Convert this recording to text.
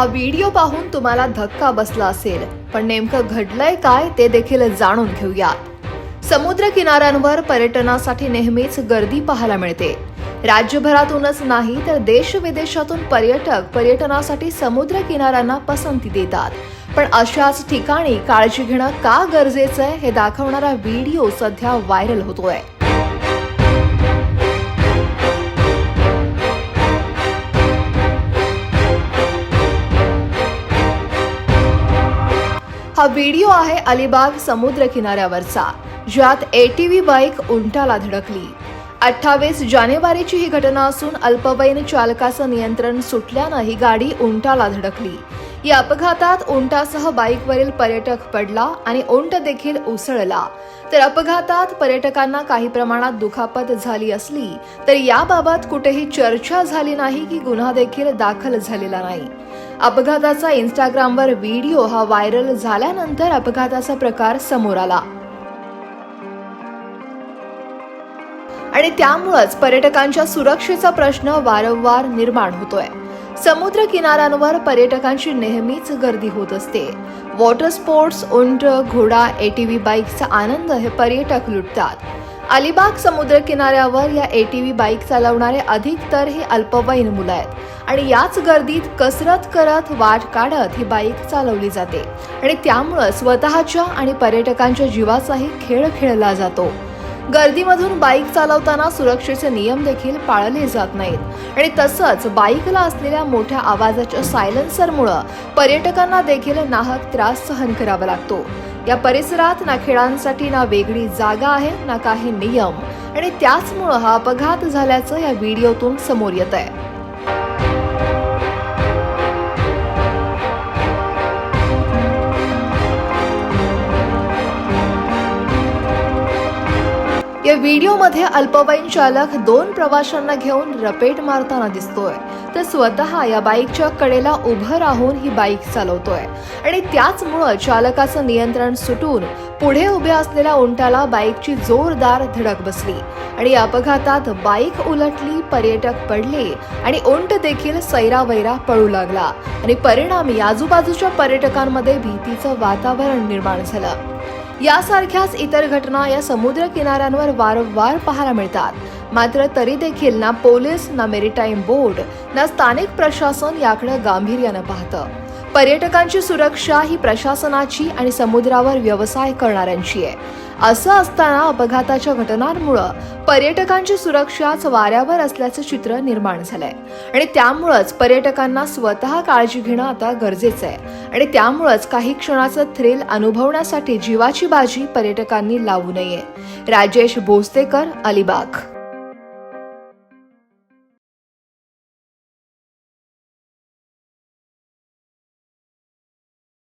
हा व्हिडिओ पाहून तुम्हाला धक्का बसला असेल. पण नेमकं घडलंय काय ते देखील जाणून घेऊयात समुद्र किनाऱ्यांवर पर्यटनासाठी नेहमीच गर्दी पाहायला मिळते. राज्यभरातूनच नाही तर देश विदेशातून पर्यटक पर्यटनासाठी समुद्र किनाऱ्यांना पसंती देतात. पण अशाच ठिकाणी काळजी घेणं का गरजेचं आहे हे दाखवणारा व्हिडिओ सध्या व्हायरल होतोय. हा व्हिडिओ आहे अलिबाग समुद्र किनाऱ्यावरचा ज्यात एटीव्ही बाईक उंटाला धडकली. अठ्ठावीस जानेवारीची ही घटना असून अल्पवयीन चालकाचं नियंत्रण सुटल्यानं ही गाडी उंटाला धडकली. या अपघातात उंटासह बाईकवरील पर्यटक पडला आणि उंट देखील उसळला. तर अपघातात पर्यटकांना काही प्रमाणात दुखापत झाली असली तर याबाबत कुठेही चर्चा झाली नाही की गुन्हा देखील दाखल झालेला नाही. अपघाताचा इंस्टाग्रामवर व्हिडिओ हा व्हायरल झाल्यानंतर अपघाताचा प्रकार समोर आला. आणि त्यामुळंच पर्यटकांच्या सुरक्षेचा प्रश्न वारंवार निर्माण होतोय. समुद्र किनाऱ्यांवर पर्यटकांची नेहमीच गर्दी होत असते. वॉटर स्पोर्ट्स उंट घोडा एटीव्ही बाईकचा आनंद हे पर्यटक लुटतात. अलिबाग समुद्र किनाऱ्यावर या एटीव्ही बाईक चालवणारे अधिक तर हे अल्पवयीन मुलं आहेत आणि याच गर्दीत कसरत करत वाट काढत ही बाईक चालवली जाते. आणि त्यामुळं स्वतःच्या आणि पर्यटकांच्या जीवाचाही खेळ खेळला जातो. गर्दीमधून बाईक चालवताना सुरक्षेचे नियम देखील पाळले जात नाहीत. आणि तसंच बाईकला असलेल्या मोठ्या आवाजाच्या सायलन्सरमुळं पर्यटकांना देखील नाहक त्रास सहन करावा लागतो. या परिसरात ना खेळांसाठी ना वेगळी जागा आहे ना काही नियम. आणि त्याचमुळं हा अपघात झाल्याचं या व्हिडिओतून समोर येत आहे या व्हिडिओमध्ये अल्पवयीन चालक दोन प्रवाशांना घेऊन रपेट मारताना दिसतोय. तर स्वतः या बाईकच्या कडेला उभं राहून ही बाईक चालवतोय. आणि त्याचमुळं चालकाचं नियंत्रण सुटून पुढे उभ्या असलेल्या उंटाला बाईकची जोरदार धडक बसली. आणि या अपघातात बाईक उलटली पर्यटक पडले आणि उंट देखील सैरावैरा पळू लागला. आणि परिणामी आजूबाजूच्या पर्यटकांमध्ये भीतीचं वातावरण निर्माण झालं. यासारख्याच इतर घटना या समुद्र किनाऱ्यांवर वारंवार पाहायला मिळतात. मात्र तरी देखील ना पोलीस ना मेरीटाईम बोर्ड ना स्थानिक प्रशासन याकडे गांभीर्यानं पाहतं. पर्यटकांची सुरक्षा ही प्रशासनाची आणि समुद्रावर व्यवसाय करणाऱ्यांची आहे. असं असताना अपघाताच्या घटनांमुळं पर्यटकांची सुरक्षाच वाऱ्यावर असल्याचं चित्र निर्माण झालंय. आणि त्यामुळंच पर्यटकांना स्वतः काळजी घेणं आता गरजेचं आहे. आणि त्यामुळंच काही क्षणाचं थ्रिल अनुभवण्यासाठी जीवाची बाजी पर्यटकांनी लावू नये. राजेश भोसतेकर अलिबाग.